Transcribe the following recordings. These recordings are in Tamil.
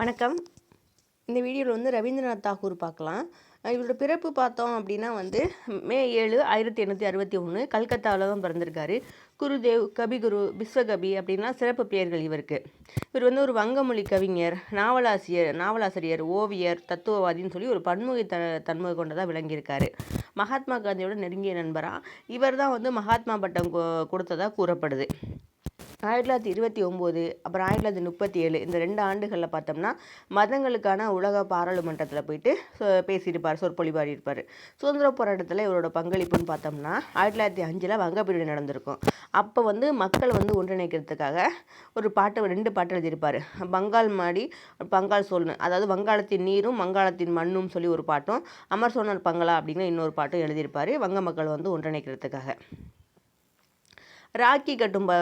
வணக்கம். இந்த வீடியோவில் வந்து ரவீந்திரநாத் தாகூர் பார்க்கலாம். இவரோட பிறப்பு பார்த்தோம் அப்படின்னா வந்து மே ஏழு ஆயிரத்தி எண்ணூற்றி அறுபத்தி ஒன்று கல்கத்தாவில் தான் பிறந்திருக்காரு. குருதேவ் கபிகுரு விஸ்வகபி அப்படின்லாம் சிறப்பு பெயர்கள் இவருக்கு. இவர் வந்து ஒரு வங்கமொழி கவிஞர் நாவலாசிரியர் நாவலாசிரியர் ஓவியர் தத்துவவாதின்னு சொல்லி ஒரு பன்முகை த தன்மை கொண்டதாக விளங்கியிருக்காரு. மகாத்மா காந்தியோட நெருங்கிய நண்பராக இவர் தான் வந்து மகாத்மா பட்டம் கொடுத்ததாக கூறப்படுது. ஆயிரத்தி தொள்ளாயிரத்தி இருபத்தி ஒம்பது அப்புறம் ஆயிரத்தி தொள்ளாயிரத்தி முப்பத்தி ஏழு இந்த ரெண்டு ஆண்டுகளில் பார்த்தோம்னா மதங்களுக்கான உலக பாராளுமன்றத்தில் போயிட்டு பேசியிருப்பார் சொற்பொழிவாடி இருப்பார் சுதந்திர போராட்டத்தில் இவரோட பங்களிப்புன்னு பார்த்தோம்னா ஆயிரத்தி தொள்ளாயிரத்தி அஞ்சில் வங்கப்பிரிவு நடந்திருக்கும். அப்போ வந்து மக்கள் வந்து ஒன்றிணைக்கிறதுக்காக ஒரு பாட்டு ரெண்டு பாட்டு எழுதியிருப்பார். பங்கால் மாடி பங்கால் சொல்னு. அதாவது வங்காளத்தின் நீரும் வங்காளத்தின் மண்ணும் சொல்லி ஒரு பாட்டும் அமர் சோனர் பங்களா அப்படின்னு இன்னொரு பாட்டும் எழுதியிருப்பார். வங்க மக்கள் வந்து ஒன்றிணைக்கிறதுக்காக. ராக்கி கட்டும் ப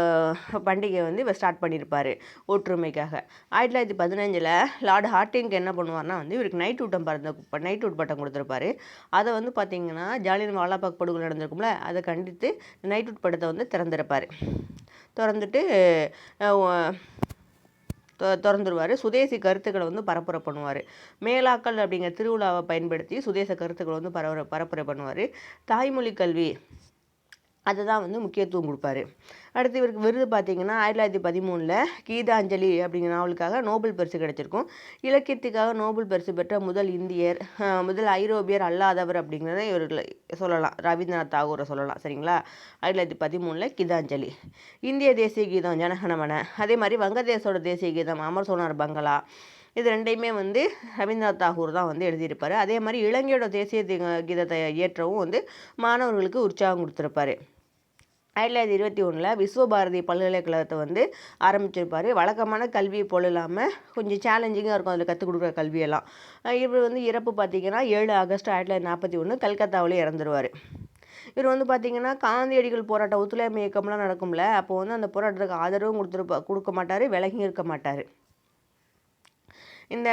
பண்டிகை வந்து இவர் ஸ்டார்ட் பண்ணியிருப்பார் ஒற்றுமைக்காக. ஆயிரத்தி தொள்ளாயிரத்தி பதினஞ்சில் லார்டு ஹார்டிங்க்கு என்ன பண்ணுவார்னா வந்து இவருக்கு நைட் ஊட்டம் பறந்த நைட் ஊட் பட்டம் கொடுத்துருப்பாரு. அதை வந்து பார்த்திங்கன்னா ஜாலியன் வாலாபாக் படுகொலை நடந்திருக்கும்ல அதை கண்டித்து நைட் ஊட் படத்தை வந்து திறந்திருப்பார். திறந்துட்டு திறந்துருவார். சுதேசி கருத்துக்களை வந்து பரப்புரை பண்ணுவார். மேலாக்கள் அப்படிங்கிற திருவிழாவை பயன்படுத்தி சுதேச கருத்துக்களை வந்து பரப்புரை பரப்புரை பண்ணுவார். தாய்மொழி கல்வி அதுதான் வந்து முக்கியத்துவம் கொடுப்பாரு. அடுத்து இவருக்கு விருது பார்த்தீங்கன்னா ஆயிரத்தி தொள்ளாயிரத்தி பதிமூணில் கீதாஞ்சலி அப்படிங்கிற நாவலுக்காக நோபல் பரிசு கிடச்சிருக்கும். இலக்கியத்துக்காக நோபல் பரிசு பெற்ற முதல் இந்தியர் முதல் ஐரோப்பியர் அல்லாதவர் அப்படிங்கிறத இவர் சொல்லலாம். ரவீந்திரநாத் தாகூரை சொல்லலாம் சரிங்களா? ஆயிரத்தி தொள்ளாயிரத்தி பதிமூணில் கீதாஞ்சலி. இந்திய தேசிய கீதம் ஜனகணமன அதே மாதிரி வங்கதேசோட தேசிய கீதம் அமர் சோனார் பங்களா. இது ரெண்டையுமே வந்து ரவீந்திரநாத் தாகூர் தான் வந்து எழுதியிருப்பார். அதே மாதிரி இலங்கையோட தேசிய கீதத்தை இயற்றவும் வந்து மாணவர்களுக்கு உற்சாகம் கொடுத்துருப்பாரு. ஆயிரத்தி தொள்ளாயிரத்தி இருபத்தி ஒன்றில் விஸ்வபாரதி பல்கலைக்கழகத்தை வந்து ஆரம்பிச்சிருப்பார். வழக்கமான கல்வி போல் இல்லாமல் கொஞ்சம் சேலஞ்சிங்காக இருக்கும் அதில் கற்றுக் கொடுக்குற கல்வியெல்லாம். இவர் வந்து இறப்பு பார்த்திங்கன்னா ஏழு ஆகஸ்ட் ஆயிரத்தி தொள்ளாயிரத்தி நாற்பத்தி ஒன்று கல்கத்தாவிலே இறந்துருவார். இவர் வந்து பார்த்திங்கன்னா காந்தியடிகள் போராட்டம் ஒத்துழைமை இயக்கம்லாம் நடக்கும்ல அப்போ வந்து அந்த போராட்டத்துக்கு ஆதரவும் கொடுத்துருப்பா கொடுக்க மாட்டார் விலகியும் இருக்க மாட்டார். இந்த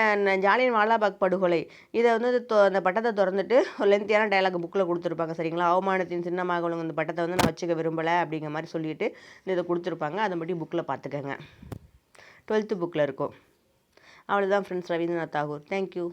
ஜாலியன் வாலாபாக் படுகொலை. இதை வந்து அந்த பட்டத்தை திறந்துட்டு லென்த்தியான டைலாக் புக்கில் கொடுத்துருப்பாங்க சரிங்களா? அவமானத்தின் சின்னமாக உள்ள இந்த பட்டத்தை வந்து நான் வச்சுக்க விரும்பலை அப்படிங்கிற மாதிரி சொல்லிட்டு இதை கொடுத்துருப்பாங்க. அதை மட்டும் புக்கில் பார்த்துக்கங்க டுவெல்த்து புக்கில் இருக்கும். அவ்வளோதான் ஃப்ரெண்ட்ஸ் ரவீந்திரநாத் தாகூர். தேங்க்யூ